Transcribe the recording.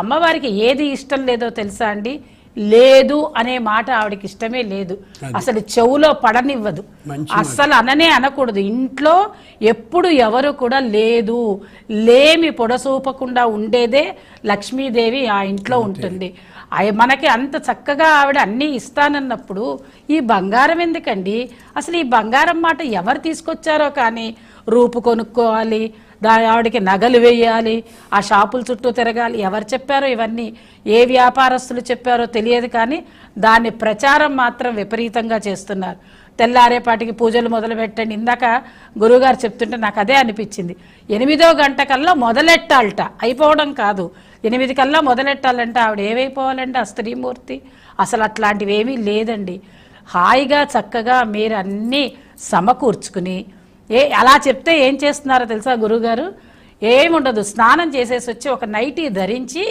అమ్మవారికి ఏది ఇష్టం లేదో తెలుసా అండి? లేదు అనే మాట ఆవిడకి ఇష్టమే లేదు. అసలు చెవులో పడనివ్వదు. మంచి అస్సలు అననే అనకూడదు. ఇంట్లో ఎప్పుడు ఎవరు కూడా లేదు. లేమి పొడసూపకుండా ఉండేదే లక్ష్మీదేవి ఆ ఇంట్లో ఉంటుంది. మనకి అంత చక్కగా ఆవిడ అన్నీ ఇస్తానన్నప్పుడు ఈ బంగారం ఎందుకండి? అసలు ఈ బంగారం మాట ఎవరు తీసుకొచ్చారో కానీ? రూపు కొనుక్కోవాలి దా ఆవిడకి నగలు వేయాలి ఆ షాపుల చుట్టూ తిరగాలి. ఎవరు చెప్పారో ఇవన్నీ ఏ వ్యాపారస్తులు చెప్పారో తెలియదు కానీ దాన్ని ప్రచారం మాత్రం విపరీతంగా చేస్తున్నారు. తెల్లారేపాటికి పూజలు మొదలుపెట్టండి. ఇందాక గురువుగారు చెప్తుంటే నాకు అదే అనిపించింది. ఎనిమిదో గంట కల్లా మొదలెట్టాలట. అయిపోవడం కాదు. ఎనిమిది కల్లా మొదలెట్టాలంటే. ఆవిడ ఏమైపోవాలంటే? ఆ స్త్రీమూర్తి. అసలు అట్లాంటివి ఏమీ లేదండి. హాయిగా చక్కగా మీరు అన్నీ సమకూర్చుకుని ఏ అలా చెప్తే ఏం చేస్తున్నారో తెలుసా గురువుగారు ఏముండదు స్నానం చేసేసి వచ్చి ఒక నైటీ ధరించి